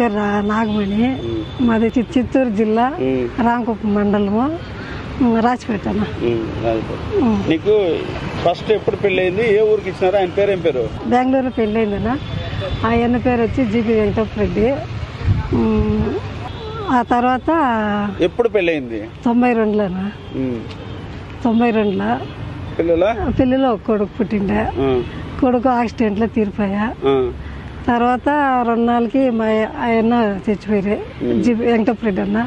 పేరు నాగమణి. మాది చిత్తూరు జిల్లా ఉమ్, రాంకుప్పం మండలము. ఉమ్, రాచిపేట అన్న. ఉమ్, రాజు. ఉమ్. నీకు ఫస్ట్ ఎప్పుడు పెళ్ళయింది? ఏ ఊరికి ఇచ్చినారు? ఆయన పేరు ఏం పేరు? బెంగళూరులో ఆయన పేరు వచ్చి జీపీ వెంకటరెడ్డి ఉమ్, ఆ తర్వాత ఎప్పుడు పెళ్ళయింది? తొంభై రెండులోనా ఉమ్, తొంభై రెండులో. పిల్లల? పిల్లలో ఒక కొడుకు పుట్టిండే. కొడుకు యాక్సిడెంట్లో తీరిపోయా. తర్వాత రెండు నాలుగుకి మా ఆయన చచ్చిపోయారు. జీ వెంకటరెడ్డి అన్న.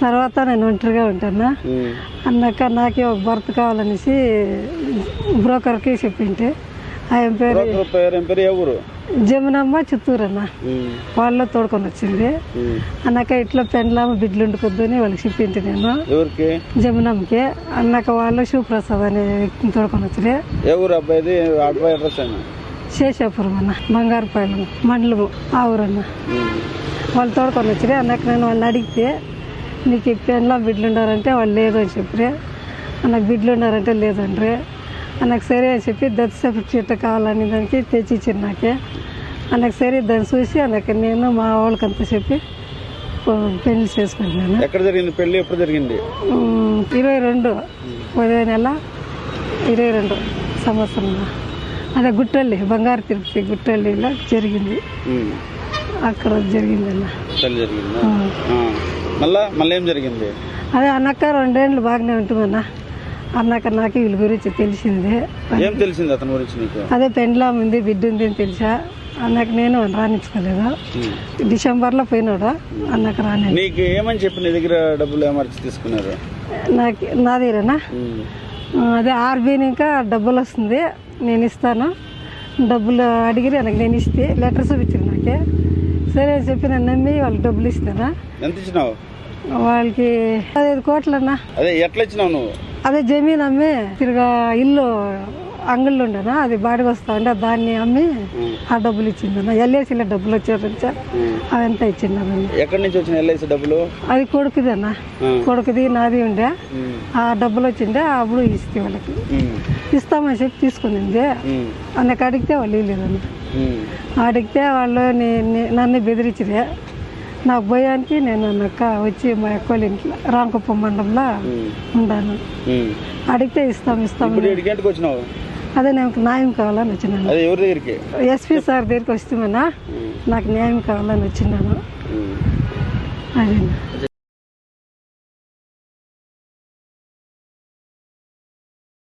తర్వాత నేను ఒంటరిగా ఉంటాను? అన్నాక నాకే ఒక భర్త కావాలనేసి బ్రోకర్కి చెప్పింటే ఆయన పేరు జమునమ్మ చిత్తూరు అన్న. వాళ్ళు తోడుకొని వచ్చింది. అన్నాక ఇట్లా పెండ్లామ బిడ్డలు ఉండుకొద్దని వాళ్ళకి చెప్పింటి నేను. జమునమ్మకి. అన్నాక వాళ్ళు శివప్రసాద్ అనే వ్యక్తిని తోడుకొని వచ్చి ఏ ఊరు అబ్బాయిది? అబ్బాయి అడ్రస్ శేషాపురం అన్న బంగారుపాలెం మండలము ఆ ఊరన్న వాళ్ళు తోడుకొని వచ్చి అన్నాక నేను వాళ్ళని అడిగితే నీకు ఈ పెండ్లా బిడ్డలు ఉండారంటే వాళ్ళు లేదు అని చెప్పి నాకు బిడ్డలు ఉన్నారంటే లేదండ్రి నాకు సరే అని చెప్పి డెత్ సర్టిఫికేట్ కావాలని దానికి తెచ్చి ఇచ్చారు నాకే. నాకు సరే దాన్ని చూసి నాకు నేను మా వాళ్ళకంతా చెప్పి పెళ్ళి చేసుకుంటున్నాను. ఎక్కడ జరిగింది పెళ్ళి? ఎప్పుడు జరిగింది? ఇరవై రెండు పదో నెల ఇరవై రెండు సంవత్సరం అదే గుట్టల్లి బంగారు తిరుపతి గుట్టల్లిలో జరిగింది. అక్కడ జరిగింది? ఉమ్. మళ్ళా మళ్ళీ ఏం జరిగింది? అదే అన్నక్క రెండేళ్ళు బాగానే ఉంటుందన్న. అన్నాక నాకు వీళ్ళ గురించి తెలిసింది. ఏం తెలిసింది అతని గురించి నీకు? అదే పెండ్లాం ఉంది బిడ్డ ఉంది అని తెలిసా? అన్నాక నేను రాణించుకోలేదు. డిసెంబర్లో పోయినాడు? అన్నాక రాని. నీకు ఏమని చెప్పి నీ దగ్గర డబ్బులు ఏమర్చి తీసుకున్నారు? నాకు నాదేనా ఉమ్, అదే ఆర్బీని ఇంకా డబ్బులు వస్తుంది. నేను ఇస్తాను. డబ్బులు అడిగిరి నాకు నేను ఇస్తే లెటర్ చూపించారు నాకే. సరే అని చెప్పి నన్ను నమ్మి వాళ్ళకి డబ్బులు ఇస్తానా ఎంత ఇచ్చినావు? వాళ్ళకి పదహైదు కోట్లన్నా. అదే ఎట్లా ఇచ్చినావు నువ్వు? అదే జమీన్ అమ్మి తిరిగా ఇల్లు అంగళ్ళు ఉండనా అది బాడికి వస్తా ఉంటే దాన్ని అమ్మి ఆ డబ్బులు ఇచ్చిందన్న. ఎల్ఐసీలో డబ్బులు వచ్చారంటే ఉమ్. అవంతా ఇచ్చిందన్న. ఎక్కడి నుంచి వచ్చిన ఎల్ఐసి డబ్బులు? అది కొడుకుది అన్న కొడుకుది నాది ఉండే. ఆ డబ్బులు వచ్చిండే అప్పుడు ఇస్తే వాళ్ళకి. ఇస్తామని చెప్పి తీసుకునింది. అన్నకు అడిగితే వాళ్ళు ఇవ్వలేదన్న అడిగితే వాళ్ళు నన్ను బెదిరించిరే నాకు భయానికి నేను అన్నక్క వచ్చి మా అక్క వాళ్ళ ఇంట్లో రామకుప్పం మండలంలో ఉమ్. అడిగితే ఇస్తాం ఇస్తాం అదే నాకు న్యాయం కావాలని వచ్చినాను. అదే ఎవరి దగ్గరికి? ఎస్పీ సార్ దగ్గరికి వస్తామన్నా నాకు న్యాయం కావాలని వచ్చినాను. అదే.